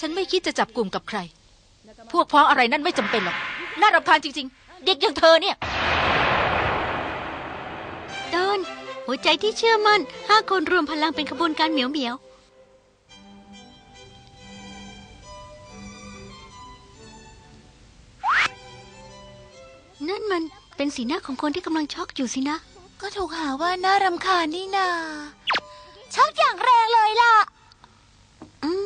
ฉันไม่คิดจะจับกลุ่มกับใคร พวกพ้องอะไรนั่นไม่จำเป็นหรอก น่ารำคาญจริง ๆ เด็กอย่างเธอเนี่ย เดิน หัวใจที่เชื่อมั่นห้าคนรวมพลังเป็นขบวนการเหมียวเหมียวนั่นมันเป็นสีหน้าของคนที่กำลังช็อกอยู่สินะ ก็ถูกหาว่าน่ารำคาญนี่นาชักอย่างแรงเลยล่ะ อืม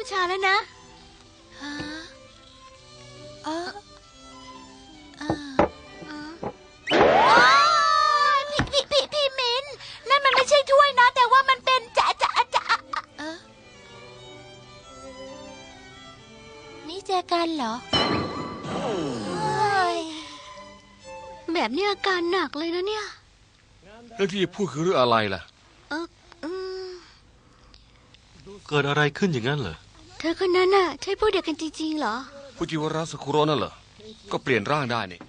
วลาน้ำชาแล้วนะฮะเออเออโอ๊ยพี่พี่พี่พี่มินนั่นมันไม่ใช่ถ้วยนะ แต่ว่ามันเป็นจะจะจะเออนี่เจอกันเหรอเฮ้ยแบบนี้อาการหนักเลยนะเนี่ย เรื่องที่พูดคือเรื่องอะไรล่ะ เอออืม เกิดอะไรขึ้นอย่างนั้นเหรอ เธอคนนั้นน่ะ ใช่ผู้เดียวกันจริงๆเหรอผู้จิวราสกุโรนั่นเหรอ ก็เปลี่ยนร่างได้นี่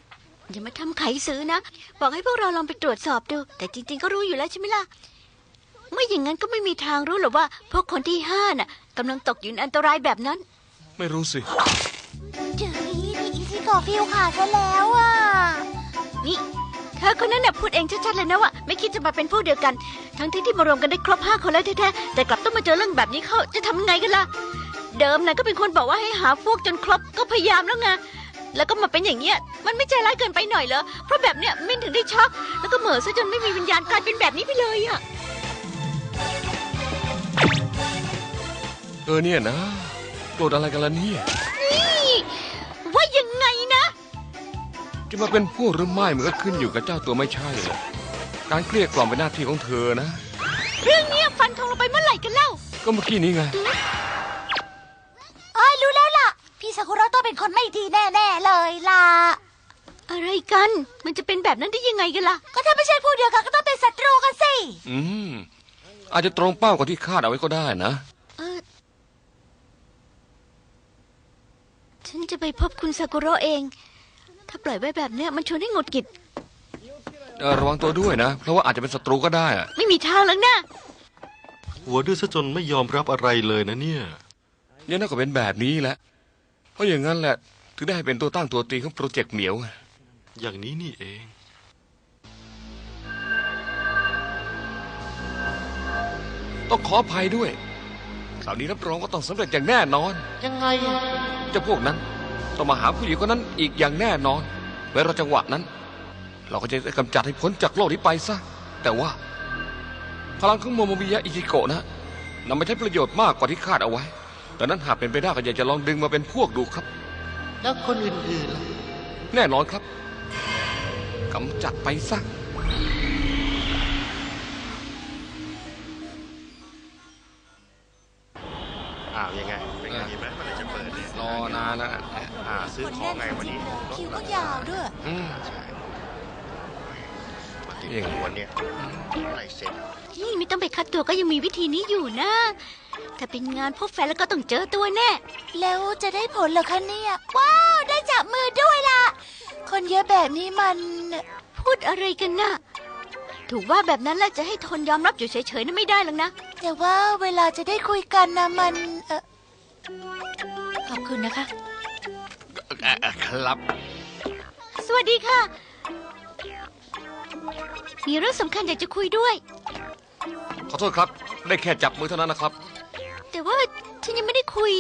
อย่ามาทำไขซื้อนะ บอกให้พวกเราลองไปตรวจสอบดู แต่จริง ๆ ก็รู้อยู่แล้วใช่ไหมล่ะ ไม่อย่างนั้นก็ไม่มีทางรู้หรอกว่า พวกคนที่ห้าน่ะกำลังตกอยู่ในอันตรายแบบนั้น ไม่รู้สิ เจอนี่อีซี่ก่อฟิวขาดซะแล้วอะ นี่เธอคนนั้นน่ะพูดเองชัดๆเลยนะว่าไม่คิดจะมาเป็นพวกเดียวกัน ทั้งที่ที่มารวมกันได้ครบห้าคนแล้วแท้ๆแต่กลับต้องมาเจอเรื่องแบบนี้เข้าจะทำไงกันล่ะ เดิมน่ะก็เป็นคนบอกว่าให้หาพวกจนครบก็พยายามแล้วไงแล้วก็มาเป็นอย่างเงี้ยมันไม่ใจร้ายเกินไปหน่อยเหรอเพราะแบบเนี้ยมินถึงได้ช็อกแล้วก็เหม่อซะจนไม่มีวิญญาณกลายเป็นแบบนี้ไปเลยอะเออเนี่ยนะโกรธอะไรกันล่ะเนี่ยนี่ว่ายังไงนะจะมาเป็นพวกหรือไม่มันก็ขึ้นอยู่กับเจ้าตัวไม่ใช่เหรอการเกลี้ยกล่อมเป็นหน้าที่ของเธอนะ เรื่องเนี้ยฟันธงลงไปเมื่อไหร่กันเล่า ก็เมื่อกี้นี้ไงเอ้ยรู้แล้วล่ะ พี่ซากุระต้องเป็นคนไม่ดีแน่ๆเลยล่ะ อะไรกัน มันจะเป็นแบบนั้นได้ยังไงกันล่ะ ก็ถ้าไม่ใช่ผู้เดียวกันก็ต้องเป็นศัตรูกันสิ อืม อาจจะตรงเป้ากว่าที่คาดเอาไว้ก็ได้นะ เออ ฉันจะไปพบคุณซากุระเอง ถ้าปล่อยไว้แบบเนี้ยมันชวนให้หงุดหงิด เออระวังตัวด้วยนะ เพราะว่าอาจจะเป็นศัตรูก็ได้อะไม่มีทางแล้วนะ หัวดื้อซะจนไม่ยอมรับอะไรเลยนะเนี่ย เนี่ยน่าก็เป็นแบบนี้แหละ เพราะอย่างนั้นแหละ ถึงได้ให้เป็นตัวตั้งตัวตีของโปรเจกต์เหมียวไงอย่างนี้นี่เอง ต้องขออภัยด้วยคราวนี้รับรองว่าต้องสำเร็จอย่างแน่นอน ยังไงอะเจ้าพวกนั้นต้องมาหาผู้หญิงคนนั้นอีกอย่างแน่นอนเวลาจังหวะนั้น เราก็จะได้กำจัดให้พ้นจากโลกนี้ไปซะ แต่ว่า พลังของโมโมมิยะอิจิโกะนะนำมาใช้ประโยชน์มากกว่าที่คาดเอาไว้ ดังนั้นหากเป็นไปได้ก็อยากจะลองดึงมาเป็นพวกดูครับ แล้วคนอื่นๆล่ะแน่นอนครับกำจัดไปซะอ้าวยังไง เป็นไงดีไหมเมื่อไหรจะเปิดเนี่ยรอนานแล้วนะอ่าซื้อของไงวันนี้ คิวก็ยาวด้วย อืมใช่มา ติดยังไงตัวเนี่ยลายเซ็นนี่ไม่ต้องไปคัดตัวก็ยังมีวิธีนี้อยู่นะ ถ้าเป็นงานพบแฟนแล้วก็ต้องเจอตัวแน่ แล้วจะได้ผลเหรอคะเนี่ย ว้าว ได้จับมือด้วยล่ะ คนเยอะแบบนี้มัน พูดอะไรกันนะถูกว่าแบบนั้นแล้วจะให้ทนยอมรับอยู่เฉยๆนั่นไม่ได้หรอกนะ แต่ว่าเวลาจะได้คุยกันนะมันเออขอบคุณนะคะครับ สวัสดีค่ะ มีเรื่องสำคัญอยากจะคุยด้วย ขอโทษครับ ได้แค่จับมือเท่านั้นนะครับแต่ว่าฉันยังไม่ได้คุย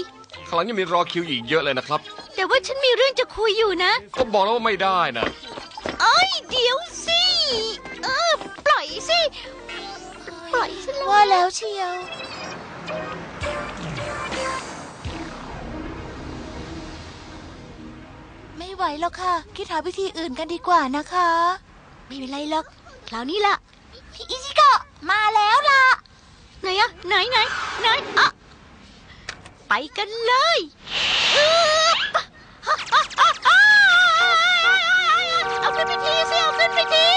ข้างหลังยังมีรอคิวอีกเยอะเลยนะครับ แต่ว่าฉันมีเรื่องจะคุยอยู่นะก็บอกแล้วว่าไม่ได้นะ เอ้ยเดี๋ยวสิเออปล่อยสิปล่อยฉันเลยว่าแล้วเชียว ไม่ไหวแล้วค่ะ คิดหาวิธีอื่นกันดีกว่านะคะ ไม่เป็นไรหรอกคราวนี้ล่ะพี่อิชิโกะมาแล้วล่ะ ไหนอะไหนไหนไหนอะไปกันเลยอึ๊บเอาขึ้นไปทีสิเอาขึ้นไปที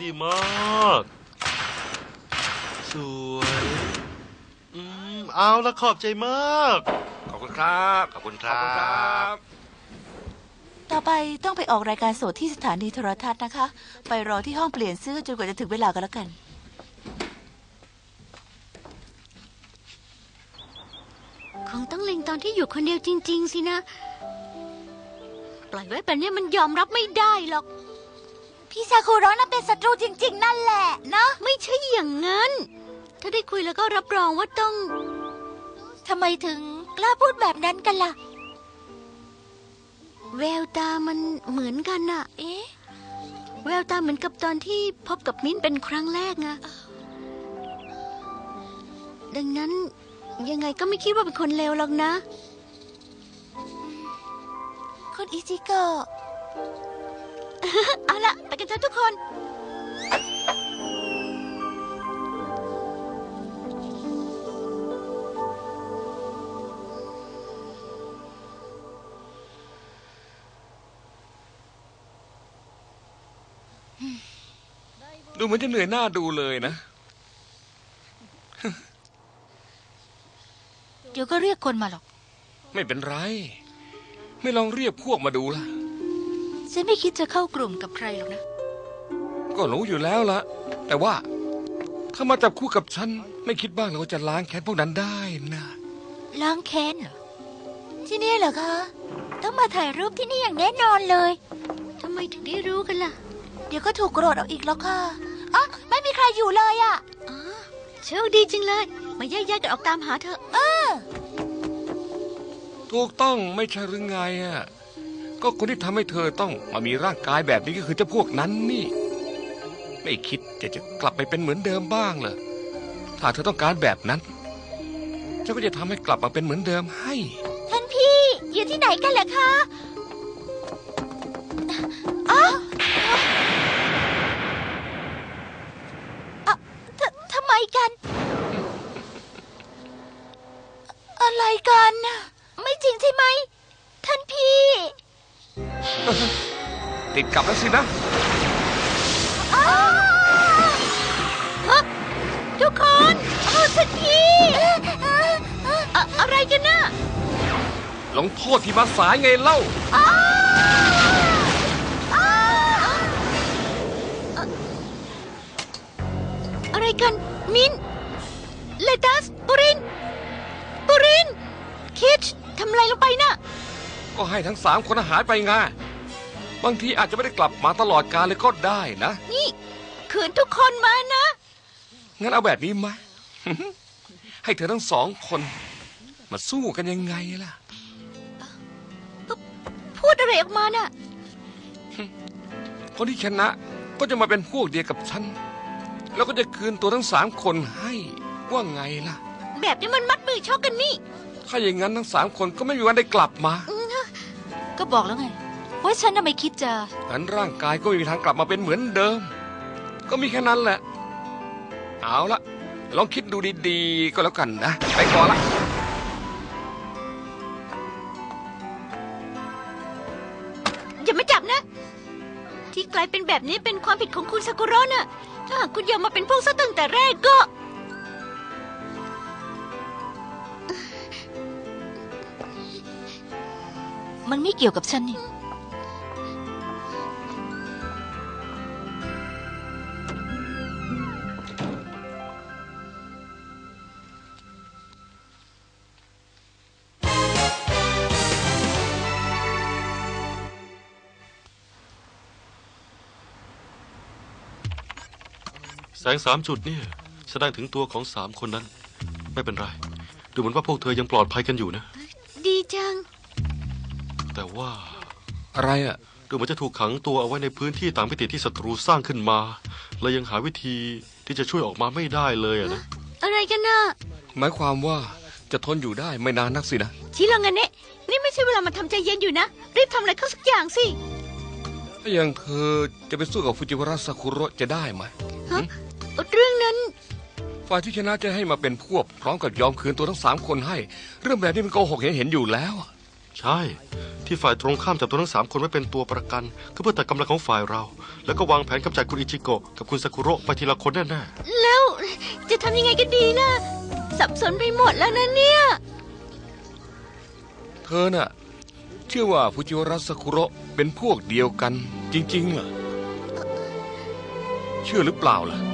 ดีมาก สวยอืมเอาละขอบใจมาก ขอบคุณครับ ขอบคุณคขอบรัคุณครับ บ ต่ออไปต้องไปออกรายการสดที่สถานีโทรทัศน์นะคะ ไปรอที่ห้องเปลี่ยนเสื้อจนกว่าจะถึงเวลากันแล้วกัน คงต้องเล็งตอนที่อยู่คนเดียวจริง ๆ สินะ ปล่อยไว้แบบนี้มันยอมรับไม่ได้หรอก พี่ซากุระน่ะเป็นศัตรูจริง ๆ นั่นแหละนะไม่ใช่อย่างนั้น ถ้าได้คุยแล้วก็รับรองว่าต้อง ทำไมถึงกล้าพูดแบบนั้นกันล่ะ แววตามันเหมือนกันน่ะเอ๊ะ แววตาเหมือนกับตอนที่พบกับมิ้นเป็นครั้งแรกไงดังนั้นยังไงก็ไม่คิดว่าเป็นคนเลวหรอกนะ คุณอิจิโกะ เอาละไปกันเถอะทุกคน ดูเหมือนจะเหนื่อยหน้าดูเลยนะ เดี๋ยวก็เรียกคนมาหรอก ไม่เป็นไร ไม่ลองเรียกพวกมาดูล่ะ ฉันไม่คิดจะเข้ากลุ่มกับใครหรอกนะ ก็รู้อยู่แล้วละแต่ว่า ถ้ามาจับคู่กับฉัน ไม่คิดบ้างเลยว่าจะล้างแค้นพวกนั้นได้นะล้างแค้นเหรอ ที่นี่เหรอคะ ต้องมาถ่ายรูปที่นี่อย่างแน่นอนเลย ทำไมถึงได้รู้กันล่ะ เดี๋ยวก็ถูกโกรธเอาอีกแล้วค่ะ อ๋อไม่มีใครอยู่เลยอะอ๋อโชคดีจริงเลย มาแยกย้ายกันออกตามหาเธอะเออ ถูกต้องไม่ใช่หรือไงอะ ก็คนที่ทำให้เธอต้องมามีร่างกายแบบนี้ก็คือเจ้าพวกนั้นนี่ ไม่คิดจะจะกลับไปเป็นเหมือนเดิมบ้างเหรอ ถ้าเธอต้องการแบบนั้นฉันก็จะทำให้กลับมาเป็นเหมือนเดิมให้ ท่านพี่ อยู่ที่ไหนกันเหรอคะ ติดกลับแล้วสินะ อ้าวฮะทุกคนอ้าวท่านพี่อะอะไรกันน่ะลงโทษที่มาสายไงเล่าอะไรกัน มินเลตัสปุรินปุริน คิดทำอะไรลงไปน่ะ ก็ให้ทั้งสามคนหายไปไง บางทีอาจจะไม่ได้กลับมาตลอดกาลเลยก็ได้นะ นี่ขืนทุกคนมานะ งั้นเอาแบบนี้ไหม ให้เธอทั้งสองคน มาสู้กันยังไงล่ะ พูดอะไรออกมาน่ะ คนที่ชนะก็จะมาเป็นพวกเดียวกับฉัน แล้วก็จะคืนตัวทั้งสามคนให้ว่าไงล่ะ แบบนี้มันมัดมือชกกันนี่ ถ้าอย่างนั้นทั้งสามคนก็ไม่มีวันได้กลับมา ก็บอกแล้วไง ว่าฉันน่ะไม่คิดจะ งั้นร่างกายก็ไม่มีทางกลับมาเป็นเหมือนเดิม ก็มีแค่นั้นแหละ เอาละลองคิดดูดีๆ ก็แล้วกันนะ ไปก่อนละ อย่ามาจับนะ ที่กลายเป็นแบบนี้เป็นความผิดของคุณซากุระน่ะ ถ้าหากคุณยอมมาเป็นพวกซะตั้งแต่แรกก็ มันไม่เกี่ยวกับฉันนี่ แสงสามจุดเนี่ยแสดงถึงตัวของสามคนนั้น ไม่เป็นไร ดูเหมือนว่าพวกเธอยังปลอดภัยกันอยู่นะ ดีจัง แต่ว่าอะไรอะ ดูเหมือนจะถูกขังตัวเอาไว้ในพื้นที่ต่างมิติที่ศัตรูสร้างขึ้นมา และยังหาวิธีที่จะช่วยออกมาไม่ได้เลยอะนะ อะไรกันน่ะหมายความว่าจะทนอยู่ได้ไม่นานนักสินะ ชิลังกันเนะนี่ไม่ใช่เวลามาทำใจเย็นอยู่นะ รีบทำอะไรเข้าสักอย่างสิ ถ้าอย่างเธอจะไปสู้กับฟูจิวาระซากุระจะได้ไหม ฮะ เรื่องนั้น ฝ่ายที่ชนะจะให้มาเป็นพวก พร้อมกับยอมคืนตัวทั้งสามคนให้ เรื่องแบบนี้มันโกหกเห็นเห็นๆอยู่แล้วอะใช่ ที่ฝ่ายตรงข้ามจับตัวทั้งสามคนไว้เป็นตัวประกันก็เพื่อตัดกำลังของฝ่ายเรา แล้วก็วางแผนกำจัดคุณอิจิโกะกับคุณซากุระไปทีละคนแน่แล้วจะทำยังไงกันดีนะสับสนไปหมดแล้วนะเนี่ย เธอน่ะ เชื่อว่าฟูจิวาระซากุระเป็นพวกเดียวกัน จริงๆเหรอเชื่อหรือเปล่าล่ะ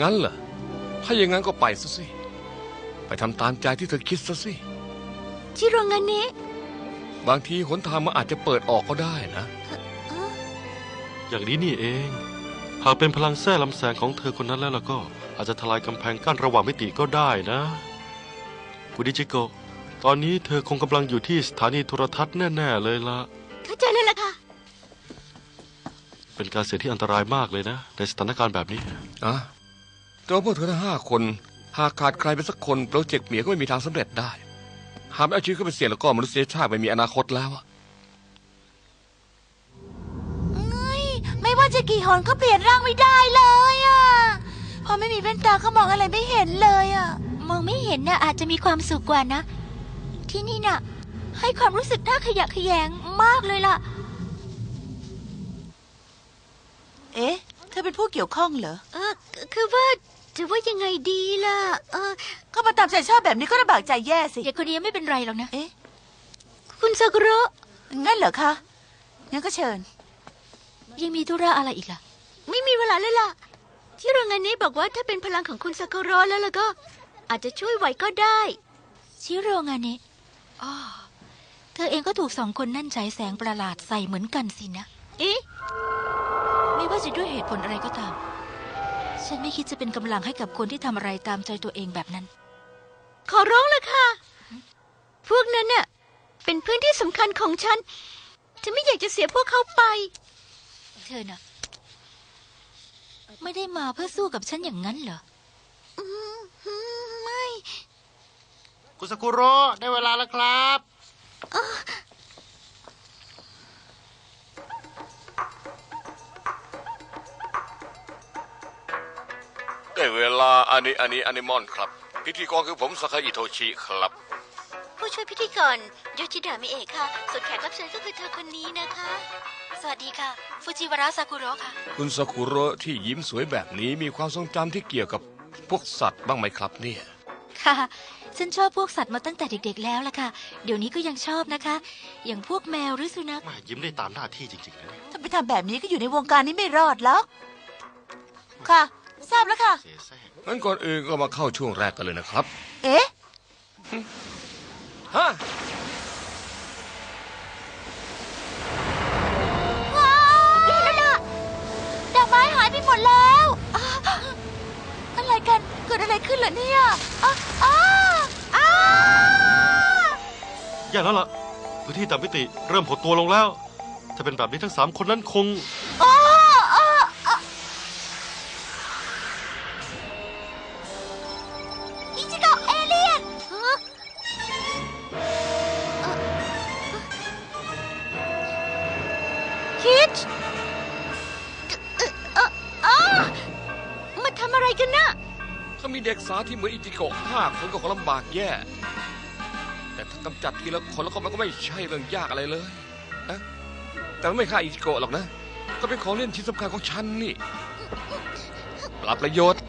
งั้นเหรอ ถ้าอย่างนั้นก็ไปซะสิ ไปทำตามใจที่เธอคิดซะสิ ชิโรงานเนะบางทีหนทางมันอาจจะเปิดออกก็ได้นะ อย่างนี้นี่เอง หากเป็นพลังแท้ลำแสงของเธอคนนั้นแล้วล่ะก็ อาจจะทลายกำแพงกั้นระหว่างมิติก็ได้นะ คุณดิจิโกะตอนนี้เธอคงกำลังอยู่ที่สถานีโทรทัศน์แน่ ๆ เลยละเข้าใจเลยล่ะค่ะ เป็นการเสียที่อันตรายมากเลยนะ ในสถานการณ์แบบนี้อะ แต่ว่าพวกเธอทั้งห้าคน หากขาดใครไปสักคนโปรเจกต์เหมียก็ไม่มีทางสำเร็จได้ หากไม่เอาชีวิตเข้าไปเสี่ยงแล้วก็มนุษยชาติไม่มีอนาคตแล้วอะเอ้ยไม่ว่าจะกี่หนก็เปลี่ยนร่างไม่ได้เลยอะ พอไม่มีแว่นตาก็มองอะไรไม่เห็นเลยอะ มองไม่เห็นน่ะอาจจะมีความสุขกว่านะ ที่นี่น่ะ ให้ความรู้สึกน่าขยะแขยงมากเลยล่ะ เอ๊ะ เธอเป็นผู้เกี่ยวข้องเหรอ เออคือว่า จะว่ายังไงดีล่ะ เออก็มาตามใจชอบแบบนี้ก็ลำบากใจแย่สิ เด็กคนนี้ไม่เป็นไรหรอกนะ เอ๊ะ คุณซากุระงั้นเหรอคะ งั้นก็เชิญ ยังมีธุระอะไรอีกล่ะ ไม่มีเวลาเลยล่ะ ที่โรงงานนี้บอกว่าถ้าเป็นพลังของคุณซากุระแล้วล่ะก็ อาจจะช่วยไหวก็ได้ ชิโรงานเนะอ๋อเธอเองก็ถูกสองคนนั่นใช้แสงประหลาดใส่เหมือนกันสินะ เอ๊ะ ไม่ว่าจะด้วยเหตุผลอะไรก็ตาม ฉันไม่คิดจะเป็นกำลังให้กับคนที่ทำอะไรตามใจตัวเองแบบนั้น ขอร้องเลยค่ะ พวกนั้นน่ะ เป็นเพื่อนที่สำคัญของฉัน ฉันไม่อยากจะเสียพวกเขาไป เธอน่ะ ไม่ได้มาเพื่อสู้กับฉันอย่างนั้นเหรอไม่ คุณสกุโระได้เวลาแล้วครับ ได้เวลาอันนี้อันนี้อนิมอนครับ พิธีกรคือผมสากาอิโทชิครับ ผู้ช่วยพิธีกรโยชิดะมิเอะค่ะ ส่วนแขกรับเชิญก็คือเธอคนนี้นะคะ สวัสดีค่ะ ฟูจิวาระซากุระค่ะ คุณซากุระที่ยิ้มสวยแบบนี้มีความทรงจำที่เกี่ยวกับพวกสัตว์บ้างไหมครับเนี่ย ค่ะ ฉันชอบพวกสัตว์มาตั้งแต่เด็ก ๆ แล้วล่ะค่ะ เดี๋ยวนี้ก็ยังชอบนะคะ อย่างพวกแมวหรือสุนัข แม่ยิ้มได้ตามหน้าที่จริงๆนะเนี่ยถ้าไปทำแบบนี้ก็อยู่ในวงการนี้ไม่รอดหรอกค่ะ ทราบแล้วค่ะเสียแซ่งั้นก่อนอื่นก็มาเข้าช่วงแรกกันเลยนะครับ เอ๊ะ ฮะ ว้าวนั่นน่ะดอกไม้หายไปหมดแล้วอ้าอะไรกัน เกิดอะไรขึ้นเหรอเนี่ยอ้าอ้าอ้าแย่แล้วล่ะพื้นที่ต่ำมิติเริ่มหดตัวลงแล้ว ถ้าเป็นแบบนี้ทั้งสามคนนั้นคงอ้าอ้ คิดเอ่อเอ่อมาทำอะไรกันน่ะถ้ามีเด็กสาวที่เหมือนอิจิโกะห้าคนก็คงลำบากแย่ แต่ถ้ากำจัดทีละคนแล้วก็มันก็ไม่ใช่เรื่องยากอะไรเลยนะแต่มันไม่ฆ่าอิจิโกะหรอกนะ ก็เป็นของเล่นชิ้นสำคัญของฉันนี่ปรับประโยชน์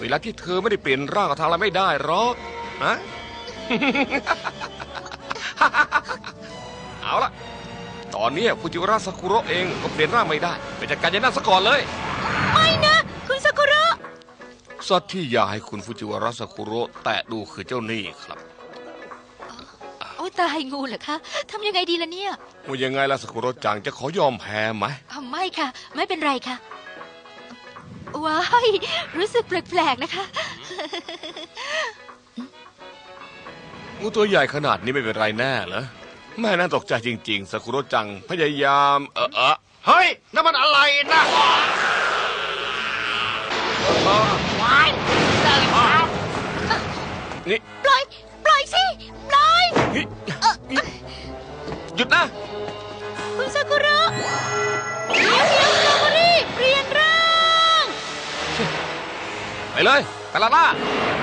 เวลาที่เธอไม่ได้เปลี่ยนร่างกับทางอะไรไม่ได้หรอกนะ ตอนนี้ฟูจิวาระซากุระเองก็เปลี่ยนร่างไม่ได้ไปจัดการยันนั่นซะก่อนเลย ไม่นะ คุณซากุระ สัตว์ที่อยากให้คุณฟูจิวาระซากุระแตะดูคือเจ้านี่ครับ โอ้ตายงูเหรอคะทำยังไงดีล่ะเนี่ยว่ายังไงล่ะซากุระจังจะขอยอมแพ้ไหมอะไม่ค่ะ ไม่เป็นไรค่ะ ว้าย รู้สึกแปลกๆนะคะ งูตัวใหญ่ขนาดนี้ไม่เป็นไรแน่เหรอ แม่น่าตกใจจริงๆซากุระจังพยายาม เออเออเฮ้ยนั่นมันอะไรนะนี่ปล่อย ปล่อยสิ ปล่อยนี่นี่หยุดนะ คุณซากุระเดี๋ยวเดี๋ยวสตรอเบอรี่เปลี่ยนร่าง ไปเลยไปละล่าอย่า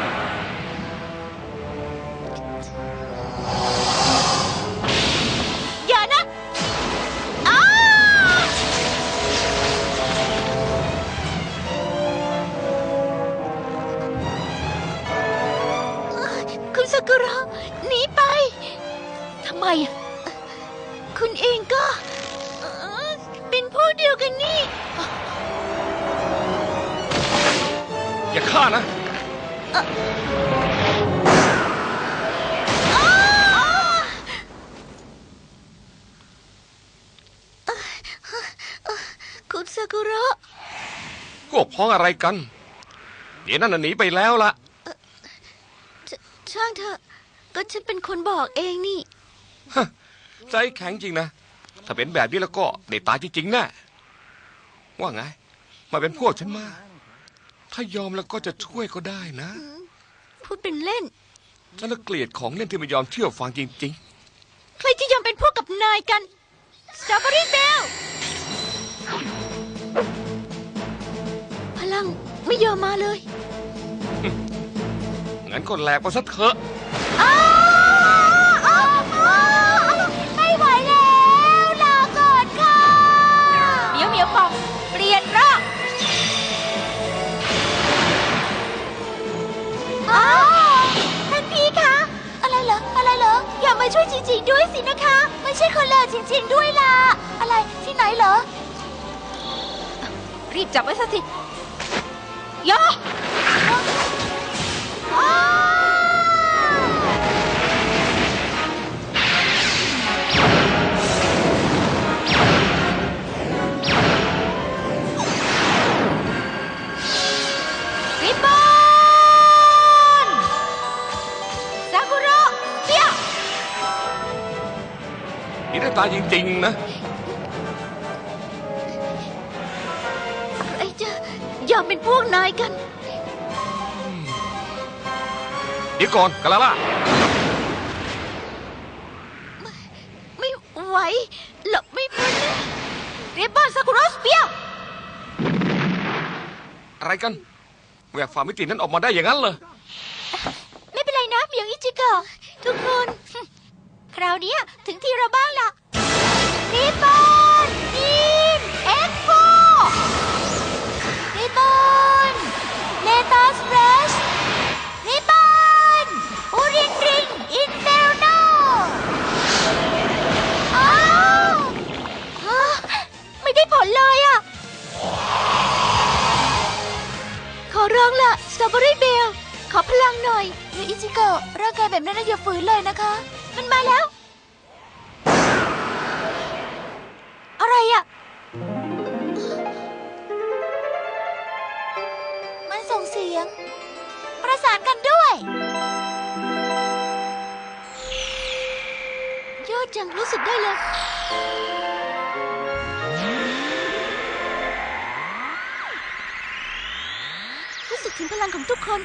องอะไรกันเดี๋ยวนั่นนะหนีไปแล้วละชช่างเถอะ ก็ฉันเป็นคนบอกเองนี่ ฮะใจแข็งจริงนะ ถ้าเป็นแบบนี้แล้วก็ได้ตายจริงๆแน่ว่าไง มาเป็นพวกฉันมา ถ้ายอมแล้วก็จะช่วยก็ได้นะพูดเป็นเล่น ฉันละเกลียดของเล่นที่ไม่ยอมเชื่อฟังจริงใครจะยอมเป็นพวกกับนายกันสตรอเบอรี่เบล ไม่ยอมมาเลยๆงั้นก็แหลกไปซะเถอะไม่ไหวแล้วลาก่อนค่ะเหมียวเหมียวปองเปลี่ยนร่างอ้าวท่านพี่คะ อะไรเหรอ อะไรเหรอ อย่ามาช่วยจริงๆด้วยสินะคะ ไม่ใช่คนเลวจริง ๆ ด้วยล่ะ อะไรที่ไหนเหรอ รีบจับไว้ซะสิ ย่ออ้าวริบ ยอมเป็นพวกนายกัน เดี๋ยวก่อนกะละล่ะไม่ไหวหลบไม่พ้นนะริบบอนซากุระเปียอะไรกันแหวกฝ่ามิตินั้นออกมาได้อย่างนั้นเหรอไม่เป็นไรนะเหมียวอิจิโกะทุกคน คราวเนี้ยถึงที่เราบ้างล่ะรีบบ ตรอเบอรี่เบลขอพลังหน่อยยูอิจิโกะร่างกายแบบนั้นะอย่าฝืนเลยนะคะ มันมาแล้ว อะไรอะมันส่งเสียง ประสานกันด้วยยอดจังรู้สึกได้เลย ถึงพลังของทุกคน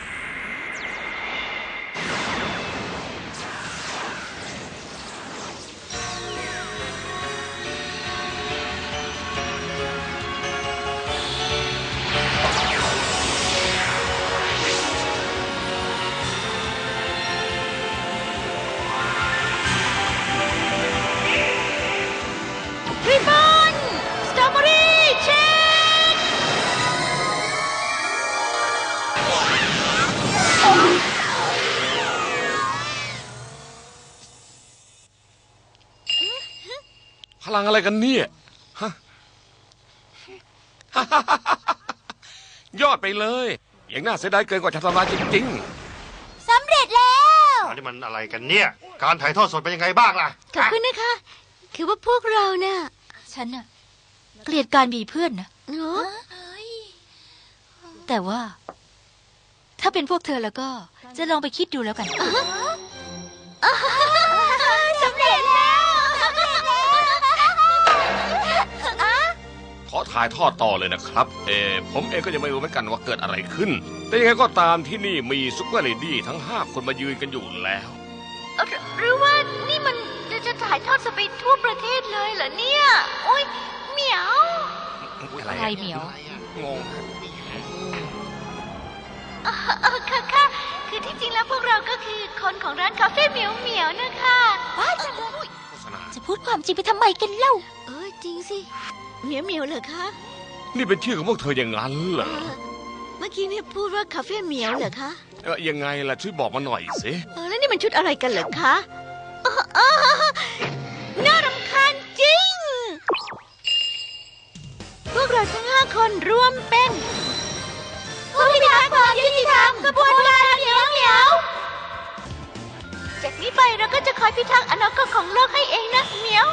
อะไรกันเนี่ยฮะ ยอดไปเลยอย่างน่าเสียดายเกินกว่าจะทำลายจริงสำเร็จแล้ว อันนี้มันอะไรกันเนี่ย การถ่ายทอดสดเป็นยังไงบ้างล่ะขอบคุณนะคะ คือว่าพวกเราน่ะฉันน่ะ เกลียดการมีเพื่อนนะเนาะแต่ว่า ถ้าเป็นพวกเธอแล้วก็จะลองไปคิดดูแล้วกันส ถ่ายทอดต่อเลยนะครับ เออผมเองก็ยังไม่รู้เหมือนกันว่าเกิดอะไรขึ้น แต่ยังไงก็ตามที่นี่มีซุปเปอร์เลดี้ทั้งห้าคนมายืนกันอยู่แล้วหรือหรือว่านี่มันจะจะถ่ายทอดสดไปทั่วประเทศเลยเหรอเนี่ย โอ้ยเหมียว อะไรใครเหมียว งงเออค่ะค่ะคือที่จริงแล้วพวกเราก็คือคนของร้านคาเฟ่เหมียวเหมียวนะคะว้ายจังเลยโฆษณาจะพูดความจริงไปทำไมกันเล่า เออจริงสิ เหมียวเหมียวเหรอคะนี่เป็นชื่อของพวกเธออย่างนั้นเหรอ เมื่อกี้เนี่ยพูดว่าคาเฟ่เหมียวเหรอคะเออยังไงล่ะช่วยบอกมาหน่อยสิแล้วนี่มันชุดอะไรกันเหรอคะเออเอน่ารำคาญจริง พวกเราทั้งห้าคนร่วมเป็นผู้พิทักษ์ความยุติธรรมกระบวนการเหมียวเหมียว จากนี้ไปเราก็จะคอยพิทักษ์อนาคตของโลกให้เองนะเหมียว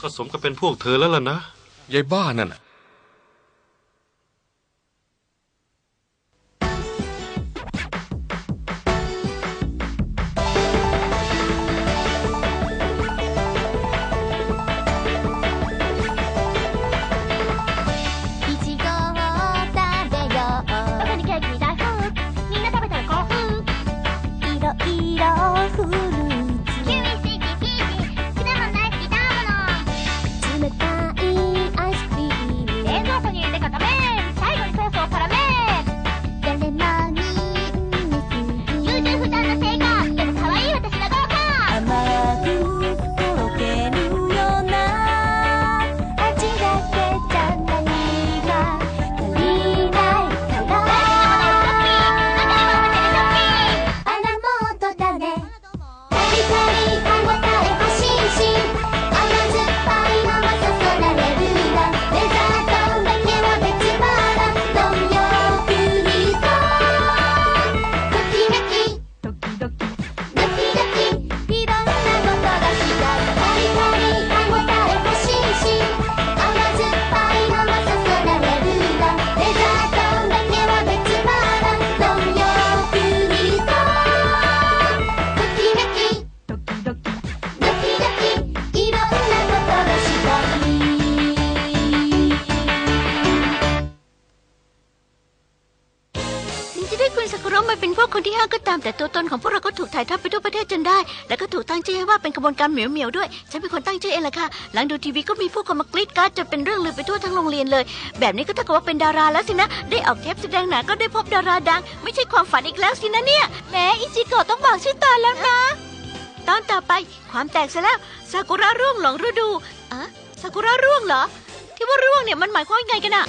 ก็สมกับเป็นพวกเธอแล้วล่ะนะยายบ้านั่นน่ะ พวกคนที่ห้าก็ตามแต่ตัวตนของพวกเราก็ถูกถ่ายทอดไปทั่วประเทศจนได้ แล้วก็ถูกตั้งชื่อให้ว่าเป็นกระบวนการเหมียวเหมียวด้วย ฉันเป็นคนตั้งชื่อเองแหละค่ะ หลังดูทีวีก็มีผู้คนมากรีดการ์ดจนเป็นเรื่องลือไปทั่วทั้งโรงเรียนเลย แบบนี้ก็เท่ากับว่าเป็นดาราแล้วสินะ ได้ออกเทปแสดงหนังก็ได้พบดาราดัง ไม่ใช่ความฝันอีกแล้วสินะเนี่ยแหมอิจิโกะต้องบอกชื่อตอนแล้วนะ ตอนต่อไปความแตกซะแล้วซากุระร่วงหลงฤดูอะซากุระร่วงเหรอ ที่ว่าร่วงเนี่ยมันหมายความว่าไงกันอะ